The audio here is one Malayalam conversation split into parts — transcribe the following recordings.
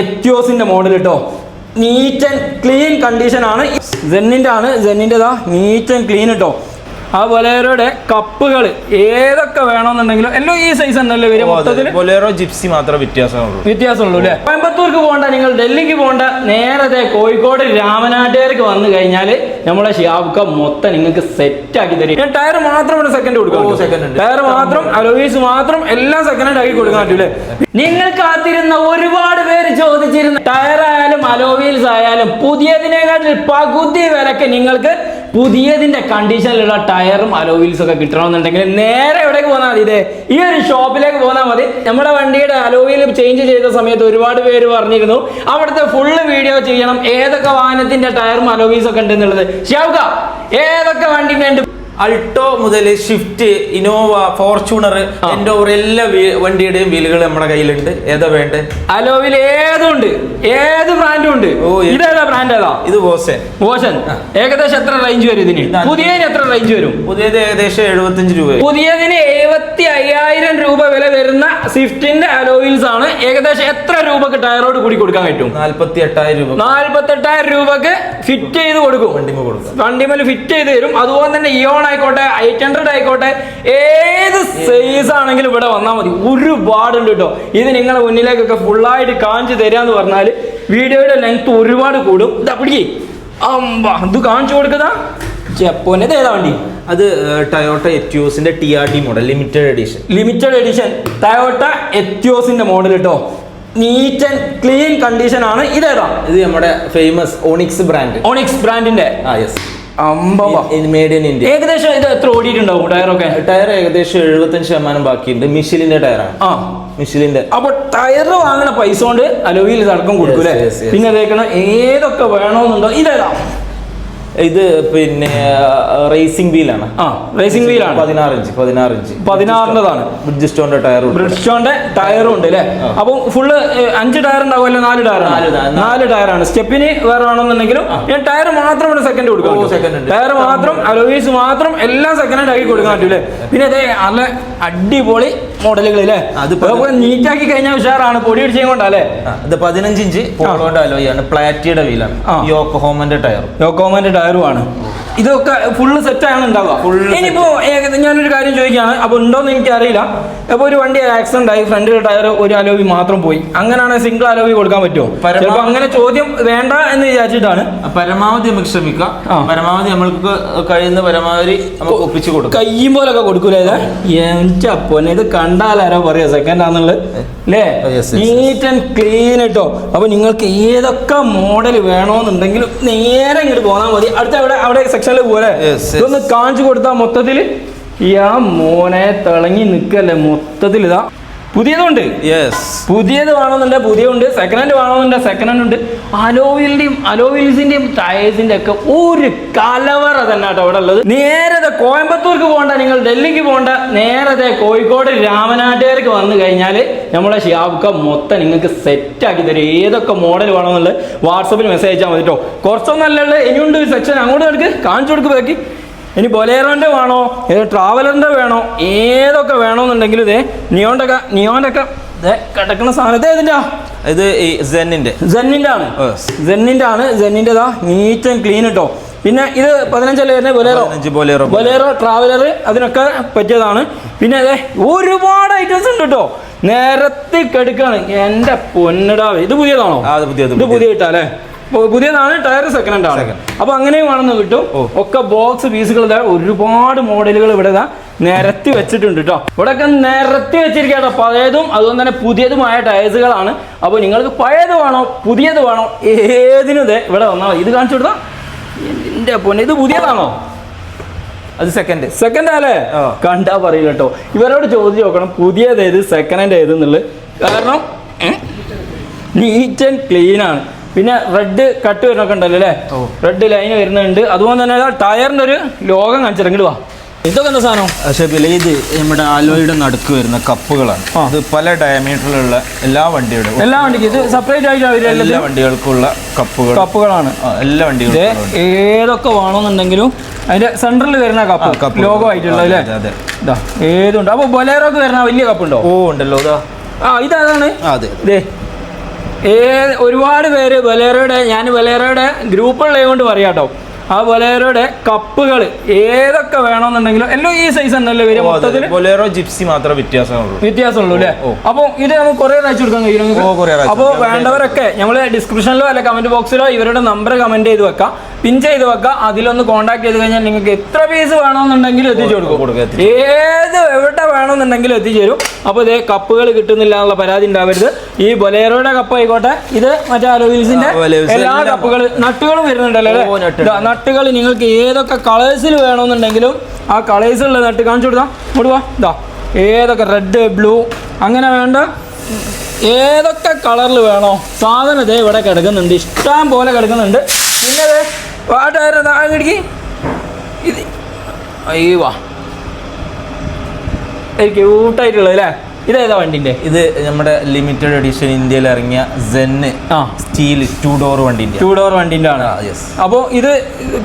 എത്യോസിന്റെ മോഡൽ കേട്ടോ നീറ്റ് ആൻഡ് ക്ലീൻ കണ്ടീഷൻ ആണ്. ജെന്നിന്റെ ആണ്. ജെന്നിന്റെതാ നീറ്റ് ആൻഡ് ക്ലീൻ കേട്ടോ ആ ബൊലേറോയുടെ കപ്പുകൾ ഏതൊക്കെ വേണമെന്നുണ്ടെങ്കിലും എല്ലാം ഈ സൈസ് ഉണ്ടല്ലോ വരും മൊത്തത്തിൽ ബൊലേറോ ജിപ്സി മാത്രമേ വ്യത്യാസമുള്ളൂ. വ്യത്യാസമുള്ളൂ അല്ലേ? കോയമ്പത്തൂർക്ക് പോകണ്ട നിങ്ങൾ ഡൽഹിക്ക് പോകണ്ട നേരത്തെ കോഴിക്കോട് രാമനാട്ടുകാർക്ക് വന്നു കഴിഞ്ഞാൽ നമ്മളെ ഷിയാബ്ക്ക മൊത്തം നിങ്ങൾക്ക് സെറ്റ് ആക്കി തരും. ഞാൻ ടയർ മാത്രം ഒരു സെക്കൻഡ് കൊടുക്കാം ടയർ മാത്രം അലോയിസ് മാത്രം എല്ലാം സെക്കൻഡ് ആക്കി കൊടുക്കാൻ പറ്റൂലേ? നിങ്ങൾ കാത്തിരുന്ന ഒരുപാട് പേര് ചോദിച്ചിരുന്ന. ടയർ ആയാലും അലോവീൽസ് ആയാലും പുതിയതിനെക്കാട്ടിൽ പകുതി വിലക്ക് നിങ്ങൾക്ക് പുതിയതിന്റെ കണ്ടീഷനിലുള്ള ടയറും അലോവീൽസും ഒക്കെ കിട്ടണമെന്നുണ്ടെങ്കിൽ നേരെ എവിടേക്ക് പോന്നാൽ മതി? ഇതേ ഈ ഒരു ഷോപ്പിലേക്ക് പോന്നാൽ മതി. നമ്മുടെ വണ്ടിയുടെ അലോവീൽ ചേഞ്ച് ചെയ്ത സമയത്ത് ഒരുപാട് പേര് പറഞ്ഞിരുന്നു അവിടുത്തെ ഫുള്ള് വീഡിയോ ചെയ്യണം. ഏതൊക്കെ വാഹനത്തിന്റെ ടയറും അലോവീൽസും ഒക്കെ ഉണ്ടെന്നുള്ളത്. എന്നുള്ളത് ഏതൊക്കെ വണ്ടിന്റെ ഉണ്ട് അൾട്ടോ മുതൽ ഷിഫ്റ്റ് ഇനോവ ഫോർച്യൂണർ എൻഡോവർ എല്ലാ വണ്ടിയുടെയും വീലുകൾ നമ്മുടെ കയ്യിലുണ്ട്. ഏതാ വേണ്ടേ? അലോവിൽ ഏതുണ്ട്? ഏത് ബ്രാൻഡും ഉണ്ട് ഇതേതാ ബ്രാൻഡ് ഏതാ? ഇത് ബോസെ ഓഷൻ ഏകദേശം എത്ര റേഞ്ച് വരും ഇതിന്. പുതിയതിന് എത്ര റേഞ്ച് വരും? പുതിയത് ഏകദേശം എഴുപത്തഞ്ച് രൂപ പുതിയതിന് എഴുപത്തി അയ്യായിരം രൂപ വില വരുന്ന സ്വിഫ്റ്റിന്റെ അലോവിൽസ് ആണ്. ഏകദേശം എത്ര രൂപക്ക് ടയറോട് കൂടി കൊടുക്കാൻ പറ്റും? നാല്പത്തി എട്ടായിരം രൂപ. നാല്പത്തെട്ടായിരം രൂപക്ക് ഫിറ്റ് ചെയ്ത് കൊടുക്കും. വണ്ടിമ വണ്ടിമേൽ ഫിറ്റ് ചെയ്ത് തരും. അതുപോലെ തന്നെ ഇയോൺ ആയിക്കോട്ടെ എയ്റ്റ് ഹൺഡ്രഡ് ആയിക്കോട്ടെ ഏത് സൈസ് ആണെങ്കിലും ഇവിടെ വന്നാൽ മതി. ഒരുപാടുണ്ട് കേട്ടോ. ഇത് നിങ്ങളെ മുന്നിലേക്കൊക്കെ ഫുള്ളായിട്ട് കാണിച്ചു തരാന്ന് പറഞ്ഞാൽ വീഡിയോയുടെ ലെങ്ത് ഒരുപാട് കൂടും. ഇതാ പിടിക്കേ. അമ്പ ഇത് കാണിച്ചു കൊടുക്കതാ ചെപ്പോനെ ഏതാ വണ്ടി? അത് Toyota എത്യോസിന്റെ T R T model limited edition limited edition Toyota എത്യോസിന്റെ model കേട്ടോ നീറ്റ് ആൻഡ് ക്ലീൻ കണ്ടീഷൻ ആണ്. ഇതേതാ? ഇത് നമ്മുടെ ഫേമസ് ഓണിക്സ് ബ്രാൻഡ് ഓണിക്സ് ബ്രാൻഡിന്റെ ആ യെസ് മേഡ് ഇൻ ഇന്ത്യ ഏകദേശം ഇത് എത്ര ഓടിയിട്ടുണ്ടാവും ടയറൊക്കെ? ടയർ ഏകദേശം എഴുപത്തഞ്ച് ശതമാനം ബാക്കിയുണ്ട്. മിഷിലിന്റെ ടയറാണ്. ആ. മിഷിലിന്റെ. അപ്പൊ ടയർ വാങ്ങണ പൈസ കൊണ്ട് അലോയിൽ തടക്കം കൊടുക്കൂലേ. പിന്നെ അതേക്കണം? ഏതൊക്കെ വേണമെന്നുണ്ടോ ഇതേതാ ഇത് പിന്നെ റേസിംഗ് വീലാണ് ആ റേസിംഗ് വീലാണ് പതിനാറ് ഇഞ്ച് പതിനാറ് ഇഞ്ച്. പതിനാറിന്റെതാണ്. ബ്രിഡ്ജിസ്റ്റോന്റെ ടയർ ബ്രിഡ്ജിസ്റ്റോന്റെ ടയറും ഉണ്ട് അല്ലേ? അപ്പൊ ഫുള്ള് അഞ്ച് ടയർ ഉണ്ടാവുമല്ലോ നാല് ടയർ നാല് ടയർ. ആണ്. ടയറാണ് സ്റ്റെപ്പിന് വേറെ വേണമെന്നുണ്ടെങ്കിലും ഞാൻ ടയർ മാത്രം സെക്കൻഡ് കൊടുക്കാം. ടയർ മാത്രം അലോയിസ് മാത്രം എല്ലാം സെക്കൻഡ് ആക്കി കൊടുക്കാൻ പറ്റൂലേ? പിന്നെ അതേ നല്ല അടിപൊളി മോഡലുകൾ അല്ലേ നീറ്റാക്കി കഴിഞ്ഞാൽ ഉഷാറാണ്. പൊടി അടിച്ചും കൊണ്ടല്ലേ ഇത് പതിനഞ്ച് ഇഞ്ച് ആണ്. അലോയാണ് പ്ലാറ്റിയുടെ വീലാണ് യോക്കോമന്റെ ടയർ യോക്കോമന്റെ ടയറുമാണ് ഇതൊക്കെ ഫുള്ള് ഉണ്ടാവുക. Full ഇനിയിപ്പോ ഏകദേശം ഞാനൊരു കാര്യം ചോദിക്കുകയാണ്. അപ്പൊ ഉണ്ടോന്ന് എനിക്ക് അറിയില്ല അപ്പൊ ഒരു വണ്ടി ആക്സിഡന്റ് ആയി ഫ്രണ്ടിലെ ടയർ ഒരു അലോവി മാത്രം പോയി. അങ്ങനെയാണ് സിംഗിൾ അലോവി കൊടുക്കാൻ പറ്റുമോ? ചിലപ്പോ അങ്ങനെ ചോദ്യം വേണ്ട എന്ന് വിചാരിച്ചിട്ടാണ്. പരമാവധി നമുക്ക് ശ്രമിക്കാം. പരമാവധി നമ്മൾക്ക് കഴിയുന്ന പരമാവധി നമുക്ക് ഒപ്പിച്ചു കൊടുക്കാം. കയ്യും പോലൊക്കെ കൊടുക്കൂലേ എന്റെ അപ്പൊന്നെ ഇത് കണ്ടാലാരോ പറയാ സെക്കൻഡ് ആണെന്നുള്ളത്. അല്ലേ നീറ്റ് ആൻഡ് ക്ലീൻ കേട്ടോ അപ്പൊ നിങ്ങൾക്ക് ഏതൊക്കെ മോഡൽ വേണോന്നുണ്ടെങ്കിലും നേരെ ഇങ്ങോട്ട് പോന്നാൽ മതി. അടുത്ത അവിടെ അവിടെ സെക്ഷനിൽ പോലെ. ഇതൊന്ന് കാണിച്ചു കൊടുത്താൽ മൊത്തത്തിൽ. ആ മോനെ തിളങ്ങി നിൽക്കല്ലേ മൊത്തത്തിൽ ഇതാ. പുതിയതുണ്ട്. യെസ് പുതിയത് വേണമെന്നുണ്ടെങ്കിൽ പുതിയതുണ്ട്. സെക്കൻഡ് ഹാൻഡ് വേണമെന്നുണ്ടെങ്കിൽ സെക്കൻഡ് ഹാൻഡ് ഉണ്ട്. അലോവിലിന്റെയും അലോവിൽസിന്റെയും ടയേഴ്സിന്റെ ഒക്കെ ഒരു കലവറ തന്നെ കേട്ടോ അവിടെ ഉള്ളത്. നേരത്തെ കോയമ്പത്തൂർക്ക് പോകണ്ട നിങ്ങൾ ഡൽഹിക്ക് പോകണ്ട നേരത്തെ കോഴിക്കോട് രാമനാട്ടുകാർക്ക് വന്നു കഴിഞ്ഞാൽ നമ്മളെ ഷിയാബുക്ക മൊത്തം നിങ്ങൾക്ക് സെറ്റ് ആക്കി തരും. ഏതൊക്കെ മോഡൽ വേണമെന്നുള്ളത് വാട്സപ്പിൽ മെസ്സേജ് അയച്ചാൽ മതി കേട്ടോ കുറച്ചൊന്നല്ലല്ലോ ഇനിയുണ്ട് ഒരു സെക്ഷൻ അങ്ങോട്ട് എടുക്ക് കാണിച്ചു കൊടുക്ക് ബാക്കി. ഇനി ബൊലേറോന്റെ വേണോ? ഏത് ട്രാവലറിന്റെ വേണോ? ഏതൊക്കെ വേണമെന്നുണ്ടെങ്കിലും ഇതേ നിയോന്റെ ഒക്കെ നിയോന്റെ ഒക്കെ ഇതേ കിടക്കുന്ന സാധനം. ഇത് ഏതിന്റെ? ഇത് ഈ സെന്നിന്റെ സെന്നിന്റെ ആണ്. സെന്നിന്റെ ആണ്. സെന്നിന്റെതാ നീറ്റ് ആൻഡ് ക്ലീൻ കേട്ടോ പിന്നെ ഇത് പതിനഞ്ചല്ലേ വരുന്നത് ബൊലേറോ. ബൊലേറോ. ബൊലേറോ ട്രാവലർ അതിനൊക്കെ പറ്റിയതാണ്. പിന്നെ അതെ ഒരുപാട് ഐറ്റംസ് ഉണ്ട് കേട്ടോ നേരത്തെ കെടുക്കാണ്. എന്റെ പൊന്നിടാവ് ഇത് പുതിയതാണോ? ആ, അത് പുതിയത്, ഇത് പുതിയ കിട്ടാം കിട്ടാല്ലേ പുതിയതാണ് ടയർ സെക്കൻഡ് ആണ്. അപ്പോൾ അപ്പൊ അങ്ങനെയും വേണമെന്ന് കിട്ടും. ഒക്കെ ബോക്സ് പീസുകൾ ഒരുപാട് മോഡലുകൾ ഇവിടെ നിരത്തി വെച്ചിട്ടുണ്ട് കേട്ടോ ഇവിടെയൊക്കെ നിരത്തി വെച്ചിരിക്കട്ടോ പഴയതും അതുകൊണ്ട് തന്നെ പുതിയതുമായ ടയേഴ്സുകളാണ് അപ്പോൾ നിങ്ങൾക്ക് പഴയത് വേണോ പുതിയത് വേണോ ഏതിനും ഇതേ ഇവിടെ വന്നോ ഇത് കാണിച്ചു കൊടുത്താ. എന്റെ പൊന്നെ ഇത് പുതിയതാണോ? അത് സെക്കൻഡ് സെക്കൻഡ് അല്ലേ. കണ്ടാ പറയില്ല കേട്ടോ. ഇവരോട് ചോദിച്ചു നോക്കണം പുതിയത് ഏത് സെക്കൻഡ് ഹാൻഡ് ഏത് എന്നുള്ളത്. കാരണം നീറ്റ് ആൻഡ് ക്ലീൻ ആണ്. പിന്നെ റെഡ് കട്ട് വരുന്നൊക്കെ ഉണ്ടല്ലോ അല്ലേ? റെഡ് ലൈൻ വരുന്നുണ്ട്. അതുപോലെ തന്നെ ടയറിന്റെ ഒരു ലോകം കാണിച്ചിറങ്ങിട്ട് വാ. ഇതൊക്കെ എന്താ സാധനം? പക്ഷേ പിന്നെ ഇത് നമ്മുടെ ആലോയുടെ നടുക്ക് വരുന്ന കപ്പുകളാണ്. അത് ഇത് പല ഡയമീറ്ററിലുള്ള എല്ലാ വണ്ടിയുടെ എല്ലാ വണ്ടിക്കും. ഇത് സെപ്പറേറ്റ് ആയിട്ട് എല്ലാ വണ്ടികൾക്കുള്ള കപ്പുകൾ. കപ്പുകളാണ്. എല്ലാ വണ്ടികളും ഏതൊക്കെ വേണമെന്നുണ്ടെങ്കിലും അതിന്റെ സെന്ററിൽ വരുന്ന കപ്പ്. കപ്പ്. ലോഗോ ആയിട്ടുള്ള അല്ലേ? അതെ, ഏതുണ്ട്? അപ്പൊ ബൊലേറോക്ക് വരുന്ന വലിയ കപ്പ് ഉണ്ടോ ഓ ഉണ്ടല്ലോ. ഇതാ. ആ ഇതാണ് അതെ ഏ ഒരുപാട് പേര് ബലേറയുടെ ഞാൻ ബലേറയുടെ ഗ്രൂപ്പുള്ളത് കൊണ്ട് പറയാം കേട്ടോ ആ ബൊലേറോയുടെ കപ്പുകൾ ഏതൊക്കെ വേണമെന്നുണ്ടെങ്കിലും എല്ലാം ഈ സൈസ് എന്നല്ലേ വരും മൊത്തത്തിൽ ബൊലേറോ ജിപ്സി മാത്രമേ വ്യത്യാസമുള്ളൂ. വ്യത്യാസമുള്ളൂ അല്ലേ? അപ്പൊ അപ്പോൾ ഇത് നമുക്ക് കുറേ അയച്ചു കൊടുക്കാൻ കഴിയും അപ്പോൾ വേണ്ടവരൊക്കെ നമ്മൾ ഡിസ്ക്രിപ്ഷനിലോ അല്ലെ കമന്റ് ബോക്സിലോ ഇവരുടെ നമ്പർ കമന്റ് ചെയ്ത് വെക്കാം. പിൻ ചെയ്ത് വെക്കാം. അതിലൊന്ന് കോൺടാക്ട് ചെയ്ത് കഴിഞ്ഞാൽ നിങ്ങൾക്ക് എത്ര പീസ് വേണമെന്നുണ്ടെങ്കിലും എത്തിച്ചു കൊടുക്കാം, ഏത് എവിടെ വേണമെന്നുണ്ടെങ്കിലും എത്തിച്ചേരും അപ്പോൾ ഇതേ കപ്പുകൾ കിട്ടുന്നില്ല എന്നുള്ള പരാതി ഉണ്ടാവരുത്. ഈ ബൊലേറോയുടെ കപ്പ് ആയിക്കോട്ടെ ഇത് മറ്റേ അലോവിൽസിന്റെ എല്ലാം. കപ്പുകൾ നട്ടുകളും വരുന്നുണ്ടല്ലോ നട്ടുകൾ നിങ്ങൾക്ക് ഏതൊക്കെ കളേഴ്സിൽ വേണമെന്നുണ്ടെങ്കിലും ആ കളേഴ്സിലുള്ള നട്ട് കാണിച്ചു കൊടുക്കാം. ഇങ്ങോട്ട് വാ. ഇതാ. ഏതൊക്കെ റെഡ് ബ്ലൂ അങ്ങനെ വേണ്ട. ഏതൊക്കെ കളറിൽ വേണോ സാധനം ഇതേ ഇവിടെ കിടക്കുന്നുണ്ട്. ഇഷ്ടം പോലെ കിടക്കുന്നുണ്ട്. പിന്നെ പാട്ടായിരുന്നു താഴെ കിടക്കി ഇത് അയ്യോ വാ. ക്യൂട്ടായിട്ടുള്ളത് അല്ലേ? ഇതേതാ വണ്ടിന്റെ? ഇത് നമ്മുടെ ലിമിറ്റഡ് എഡിഷൻ ഇന്ത്യയിൽ ഇറങ്ങിയ സെന്ന് ആ. സ്റ്റീൽ ടു ഡോർ വണ്ടി ടു ഡോർ വണ്ടിന്റെ ആണ് അപ്പോൾ ഇത്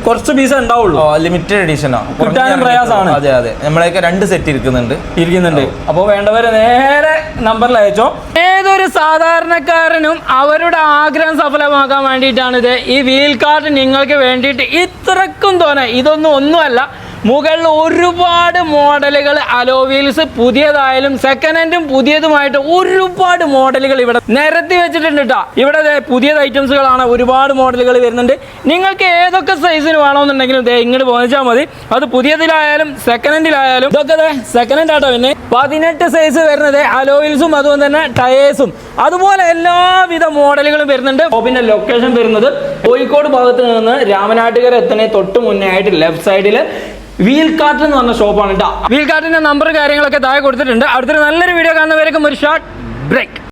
കുറച്ച് പീസ് ഉണ്ടാവുള്ളൂ. ലിമിറ്റഡ് എഡിഷൻ കിട്ടാനും പ്രയാസമാണ്. അതെ അതെ. നമ്മളെയൊക്കെ രണ്ട് സെറ്റ് ഇരിക്കുന്നുണ്ട്. ഇരിക്കുന്നുണ്ട്. അപ്പോൾ വേണ്ടവര് നേരെ നമ്പറിൽ അയച്ചോ. ഏതൊരു സാധാരണക്കാരനും അവരുടെ ആഗ്രഹം സഫലമാക്കാൻ വേണ്ടിയിട്ടാണ് ഇത്. ഈ വീൽ കാർഡ് നിങ്ങൾക്ക് വേണ്ടിയിട്ട് ഇത്രക്കും തോന്നെ. ഇതൊന്നും ഒന്നുമല്ല. മുകളിൽ ഒരുപാട് മോഡലുകൾ അലോ വീൽസ് പുതിയതായാലും സെക്കൻഡ് ഹാൻഡും പുതിയതുമായിട്ട് ഒരുപാട് മോഡലുകൾ ഇവിടെ നിരത്തി വെച്ചിട്ടുണ്ട് കേട്ടോ ഇവിടെ പുതിയ ഐറ്റംസുകളാണ് ഒരുപാട് മോഡലുകൾ വരുന്നുണ്ട്. നിങ്ങൾക്ക് ഏതൊക്കെ സൈസിന് വേണമെന്നുണ്ടെങ്കിലും ദേ ഇങ്ങോട്ട് പോന്നിച്ചാൽ മതി. അത് പുതിയതിലായാലും സെക്കൻഡ് ഹാൻഡിലായാലും ഇതൊക്കെ സെക്കൻഡ് ഹാൻഡ് ആട്ടോ പിന്നെ. പതിനെട്ട് സൈസ് വരുന്നത് അലോ വീൽസും അതുപോലെ തന്നെ ടയേഴ്സും അതുപോലെ എല്ലാവിധ മോഡലുകളും വരുന്നുണ്ട്. പിന്നെ ലൊക്കേഷൻ വരുന്നത് കോഴിക്കോട് ഭാഗത്ത് നിന്ന് രാമനാട്ടുകര എത്തുന്ന തൊട്ട് മുന്നേ ആയിട്ട് ലെഫ്റ്റ് സൈഡിൽ വീൽ കാർട്ട് എന്ന് പറഞ്ഞ ഷോപ്പാണ് കേട്ടോ വീൽ കാർട്ടിന്റെ നമ്പർ കാര്യങ്ങളൊക്കെ താഴെ കൊടുത്തിട്ടുണ്ട്. അടുത്തൊരു നല്ലൊരു വീഡിയോ കാണുന്നവരേക്കും ഒരു ഷോർട്ട് ബ്രേക്ക്